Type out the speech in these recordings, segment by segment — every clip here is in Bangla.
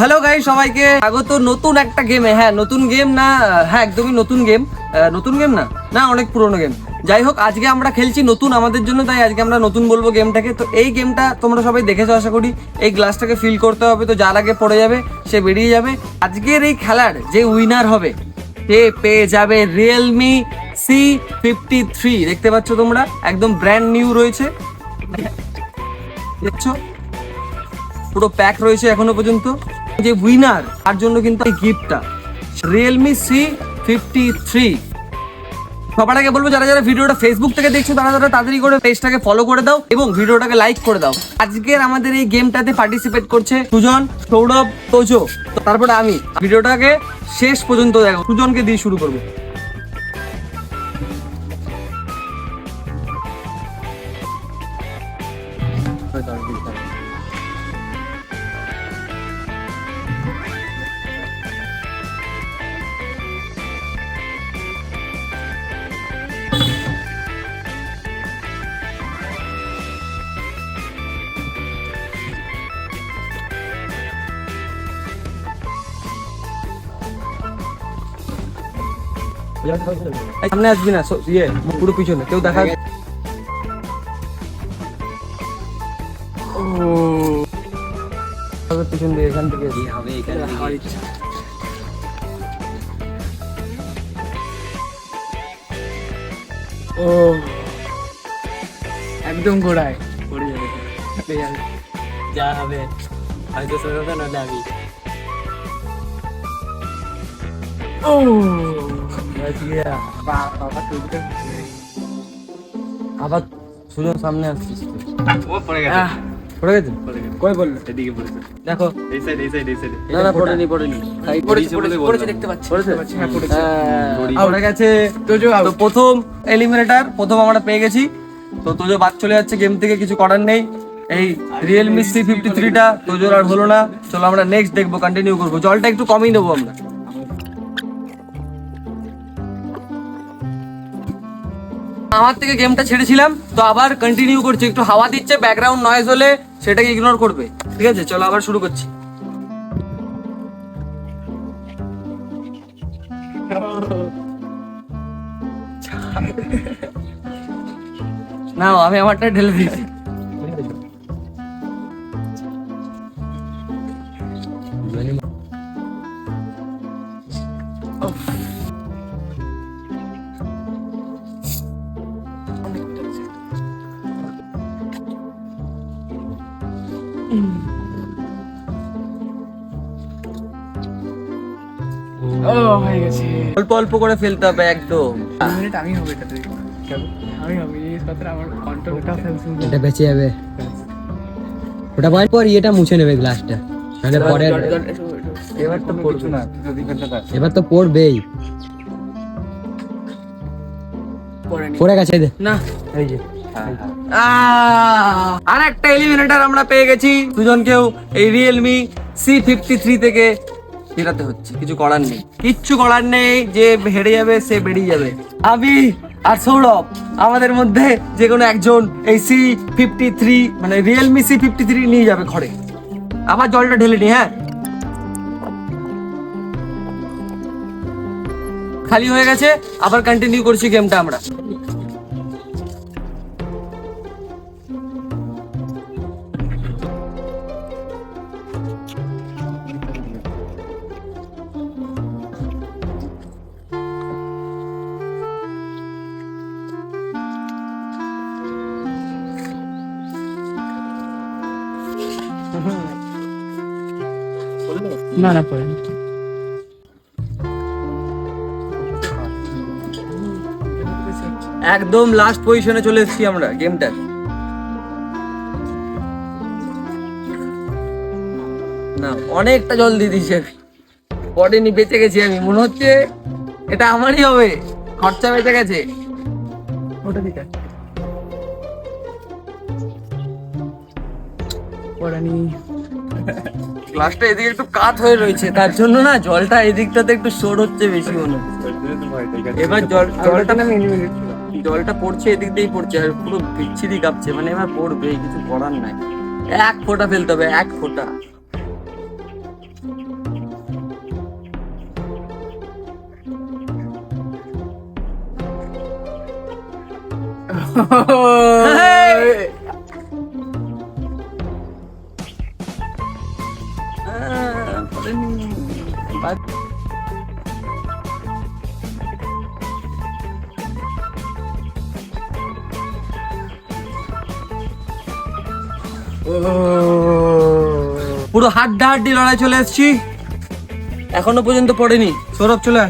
হ্যালো গাই সবাইকে স্বাগত। নতুন একটা গেমে হ্যাঁ নতুন গেম না হ্যাঁ একদমই নতুন গেম নতুন গেম না? না, অনেক পুরনো গেম যাই হোক, আজকে আমরা খেলছি নতুন আমাদের জন্য, তাই আজকে আমরা নতুন বলব গেমটাকে তো এই গেমটা তোমরা সবাই দেখেছ, আশা করি। এই গ্লাসটাকে ফিল করতে হবে, তো যার আগে পড়ে যাবে, সে বেরিয়ে যাবে। আজকের এই খেলার যে উইনার হবে, সে পেয়ে যাবে রিয়েলমি সি ফিফটি থ্রি দেখতে পাচ্ছ তোমরা, একদম ব্র্যান্ড নিউ রয়েছে। দেখছ? পুরো প্যাক রয়েছে এখনও পর্যন্ত। যে উইনার তার জন্য কিন্তু এই গিফটটা রিয়েলমি সি ফিফটি থ্রি সবার আগে বলব, যারা যারা ভিডিওটা ফেসবুক থেকে দেখছ, তারা তারা তাড়াতাড়ি করে পেজটাকে ফলো করে দাও এবং ভিডিওটাকে লাইক করে দাও। আজকের আমাদের এই গেমটাতে পার্টিসিপেট করছে সুজন, সৌরভ, তোজো। তারপরে আমি। ভিডিওটাকে শেষ পর্যন্ত দেখো। সুজনকে দিয়ে শুরু করব। এই সামনে আসবি না ইয়ে পুরো পিছনে কেউ দেখা পিছন দিয়ে এখান থেকে হবে এখানে ও একদম গোড়ায় পড়ে যাবে। যা হবে। হয়তো সরবে না আমি। ও আবার সুজন সামনে আসছিস ও পড়ে গেছে। পড়ে গেছে? কই বলল? এদিকে পড়েছে। দেখো। এই সাইড এই সাইড এই সাইড না না পড়েনি পড়েনি। পড়েছে পড়েছে দেখতে পাচ্ছি। পড়েছে? হ্যাঁ পড়েছে। হ্যাঁ, পড়ে গেছে। out। তো প্রথম এলিমিনেটর প্রথম আমরা পেয়ে গেছি। তো তোজো বাদ চলে যাচ্ছে গেম থেকে কিছু করার নেই। এই রিয়েলমি সি ফিফটি থ্রিটা তোজোর আর হলো না। চলো আমরা নেক্সট দেখব কন্টিনিউ করব। জলটা একটু কমই নেব আমরা। আমার থেকে গেমটা ছেড়েছিলাম, তো আবার কন্টিনিউ করছি। একটু হাওয়া দিচ্ছে ব্যাকগ্রাউন্ড নয়েজ হলে সেটাকে ইগনোর করবে। ঠিক আছে, চলো আবার শুরু করছি। না, আমি আমারটা ঢেলে দিয়েছি। ও হয়ে গেছে। অল্প অল্প করে ফেলতে হবে একদম। মিনিট আমি হবে এটা তুই আমি হবে এই কথাটা আমার কন্ট্রোল এটা বেঁচে যাবে। ওটা পর পর ইয়েটা মুছে নেবে গ্লাসটা মানে পরে এবার তো পড়বে না এবার তো পড়বেই। পড়ে গেছে না। এই যে। আর একটা এলিমিনেটর আমরা পেয়ে গেছি। দুজনকেও এই রিয়েলমি সি ফিফটি থ্রি থেকে ফেরাতে হচ্ছে। কিছু করার নেই। কিচ্ছু করার নেই। যে হেরে যাবে, সে বেরিয়ে যাবে। আমি আর সৌরভ, আমাদের মধ্যে যে কোনো একজন এই সি ফিফটি থ্রি মানে রিয়েলমি সি ফিফটি থ্রি নিয়ে যাবে ঘরে। আবার জলটা ঢেলে নি হ্যাঁ? খালি হয়ে গেছে। আবার কন্টিনিউ করছি গেমটা আমরা। না না একদম লাস্ট পজিশনে চলে এসেছি আমরা গেমটা না, অনেকটা জল দিয়ে দিয়েছি আমি। পড়েনি বেঁচে গেছি আমি, মনে হচ্ছে এটা আমারই হবে। খরচা বেঁচে গেছে। ওটা দিকে। পরে নি। গ্লাসটা এদিকে একটু কাত হয়ে রয়েছে তার জন্য না জলটা এদিকটাতে একটু সর হচ্ছে বেশি মনে এবার জল জলটা না জলটা পড়ছে এদিক দিয়েই পড়ছে আর পুরো বিচ্ছিরি কাঁপছে মানে এবার পড়বে কিছু করার নাই। এক ফোঁটা ফেলতে হবে এক ফোঁটা। Hey! পুরো হাড্ডা হাড্ডি লড়াই চলে এসেছি। এখনও পর্যন্ত পড়েনি। সৌরভ চলে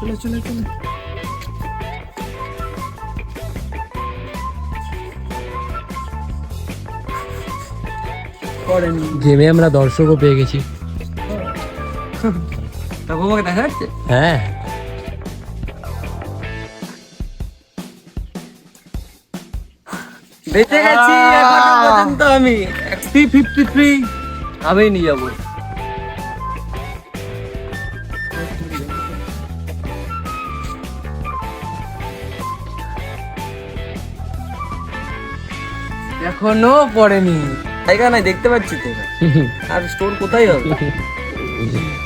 চলে চলে চলে। গেমে আমরা দর্শকও পেয়ে গেছি। তা বৌমাকে দেখা যাচ্ছে? হ্যাঁ। বেঁচে গেছি এখনও পর্যন্ত আমি। একটি ফিফটি থ্রি আমি নিয়ে যাব। এখনও পড়েনি। জায়গা নাই দেখতে পাচ্ছি তো আর স্টোর কোথায় হবে?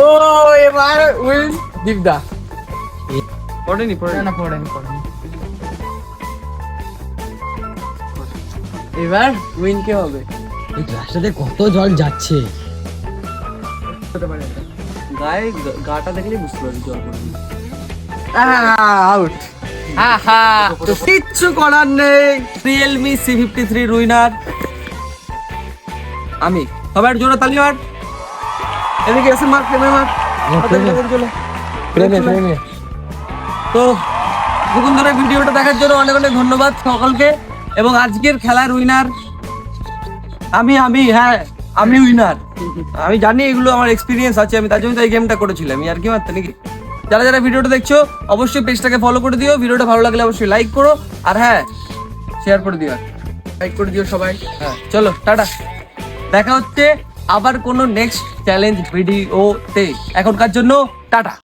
ও এবার দীপদা পড়েনি না পড়েনি না পড়েনি পড়েনি। এবার উইন কে হবে? এই গ্লাসটাতে কত জল যাচ্ছে। গায়ে গা- গাটা দেখলে বুঝতে পারবি জল আউট কিচ্ছু করার নেই। রিয়েলমি সি ফিফটি থ্রি রুইনার আমি সবার জোরে তালি এদিকে এসে মার প্রেমে মার। প্রেমে। প্রেমে তো দুদিন ধরে ভিডিওটা দেখার জন্য অনেক অনেক ধন্যবাদ সকলকে। এবং আজকের খেলার উইনার আমি আমি হ্যাঁ আমি উইনার আমি জানি এগুলো আমার এক্সপিরিয়েন্স আছে আমি তার জন্য এই গেমটা করেছিলাম। আর কি মারতে নাকি? যারা যারা ভিডিওটা দেখছ অবশ্যই পেজটাকে ফলো করে দিও। ভিডিওটা ভালো লাগলে অবশ্যই লাইক করো। আর হ্যাঁ শেয়ার করে দিও। লাইক করে দিও সবাই। হ্যাঁ চলো টাটা। দেখা হচ্ছে আবার কোনো নেক্সট চ্যালেঞ্জ ভিডিওতে এখনকার জন্য টাটা।